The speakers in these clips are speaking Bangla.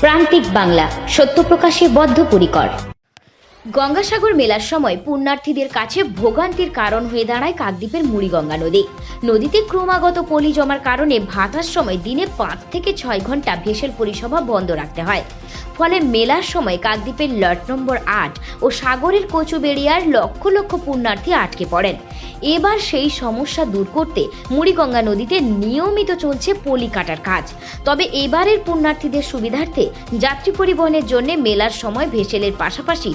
প্রান্তিক বাংলা সত্য প্রকাশে বদ্ধপরিকর। গঙ্গাসাগর মেলার সময় পুণ্যার্থীদের কাছে ভোগান্তির কারণ হয়ে দাঁড়ায় কাকদ্বীপের মুড়িগঙ্গা নদী। নদীতে ক্রমাগত পলি জমার কারণে ভাটার সময় দিনে পাঁচ থেকে ছয় ঘণ্টা ভেসেল পরিষেবা বন্ধ রাখতে হয়। ফলে মেলার সময় কাকদ্বীপের লট নম্বর আট ও সাগরের কচুবেড়িয়ার লক্ষ লক্ষ পুণ্যার্থী আটকে পড়েন। এবার সেই সমস্যা দূর করতে মুড়িগঙ্গা নদীতে নিয়মিত চলছে পলি কাটার কাজ। তবে এবারের পুণ্যার্থীদের সুবিধার্থে যাত্রী পরিবহনের জন্য মেলার সময় ভেসেলের পাশাপাশি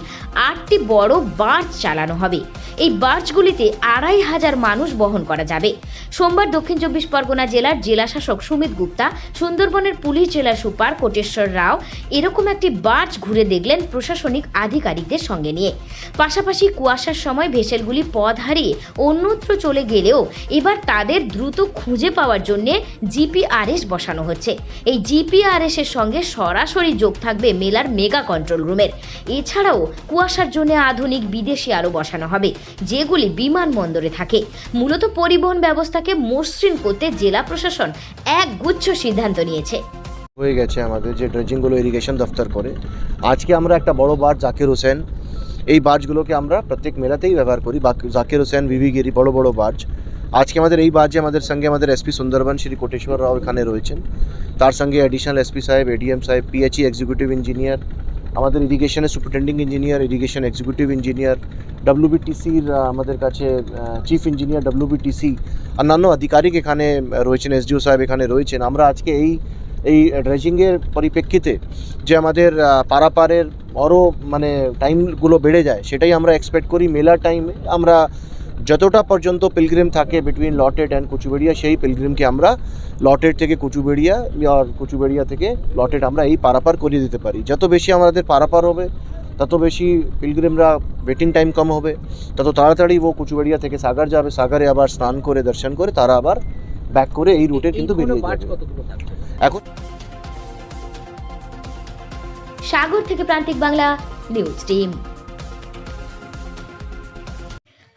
আটটি বড় বার্জ চালানো হবে। এই বার্জগুলিতে আড়াই হাজার মানুষ বহন করা যাবে। সোমবার দক্ষিণ চব্বিশ পরগনা জেলার জেলাশাসক সুমিত গুপ্তা, সুন্দরবনের পুলিশ জেলা সুপার কোটেশ্বর রাও এরকম একটি বার্জ ঘুরে দেখলেন প্রশাসনিক আধিকারিকদের সঙ্গে নিয়ে। পাশাপাশি কুয়াশার সময় ভেসেলগুলি পথ হারিয়ে অন্যত্র চলে গেলেও এবার তাদের দ্রুত খুঁজে পাওয়ার জন্য জিপিআরএস বসানো হচ্ছে। এই জিপিআরএস এর সঙ্গে সরাসরি যোগ থাকবে মেলার মেগা কন্ট্রোল রুমের। এছাড়াও কুয়াশার জন্য আধুনিক বিদেশি আরও বসানো হবে, যেগুলি বিমানবন্দরে থাকে। মূলত পরিবহন ব্যবস্থাকে মসৃণ করতে জেলা প্রশাসন এক গুচ্ছ সিদ্ধান্ত নিয়েছে। হয়ে গেছে আমাদের যে ড্রেজিংগুলো ইরিগেশন দফতর করে। আজকে আমরা একটা বড় বার্জ জাকির হোসেন, এই বার্জগুলোকে আমরা প্রত্যেক মেলাতেই ব্যবহার করি। জাকির হোসেন ভিভিগিরি বড় বড় বার্জ আজকে আমাদের এই বার্জে আমাদের সঙ্গে আমাদের এসপি সুন্দরবন, শ্রী কোটেশ্বর রাও এখানে রয়েছেন। তার সঙ্গে অ্যাডিশনাল এসপি সাহেব এডিএম সাহেব পিএইচই এক্সিকিউটিভ ইঞ্জিনিয়ার আমাদের ইরিগেশনের superintending engineer irrigation executive engineer ডাব্লিউবিটিসির আমাদের কাছে চিফ ইঞ্জিনিয়ার ডাব্লিউবিটিসি অন্যান্য আধিকারিক এখানে রয়েছেন এসডিও সাহেব এখানে রয়েছেন। আমরা আজকে এই এই ড্রেজিংয়ের পরিপ্রেক্ষিতে যে আমাদের পারাপারের আরও মানে টাইমগুলো বেড়ে যায়, সেটাই আমরা এক্সপেক্ট করি। মেলা টাইমে আমরা যতটা পর্যন্ত পিলগ্রিম থাকে বিটুইন লটেড অ্যান্ড কুচুবেড়িয়া সেই পিলগ্রিমকে আমরা লটেড থেকে কুচুবেড়িয়া আর কুচুবেড়িয়া থেকে লটেড আমরা এই পারাপার করিয়ে দিতে পারি। যত বেশি আমাদের পারাপার হবে তত বেশি পিলগ্রিমরা ওয়েটিং টাইম কম হবে। তত তাড়াতাড়ি ও কুচুবেড়িয়া থেকে সাগর যাবে সাগরে আবার স্নান করে দর্শন করে তারা আবার ব্যাক করে এই রুটে কিন্তু বেরিয়ে যাবে। এখন সাগর থেকে প্রান্তিক বাংলা নিউজ টিম।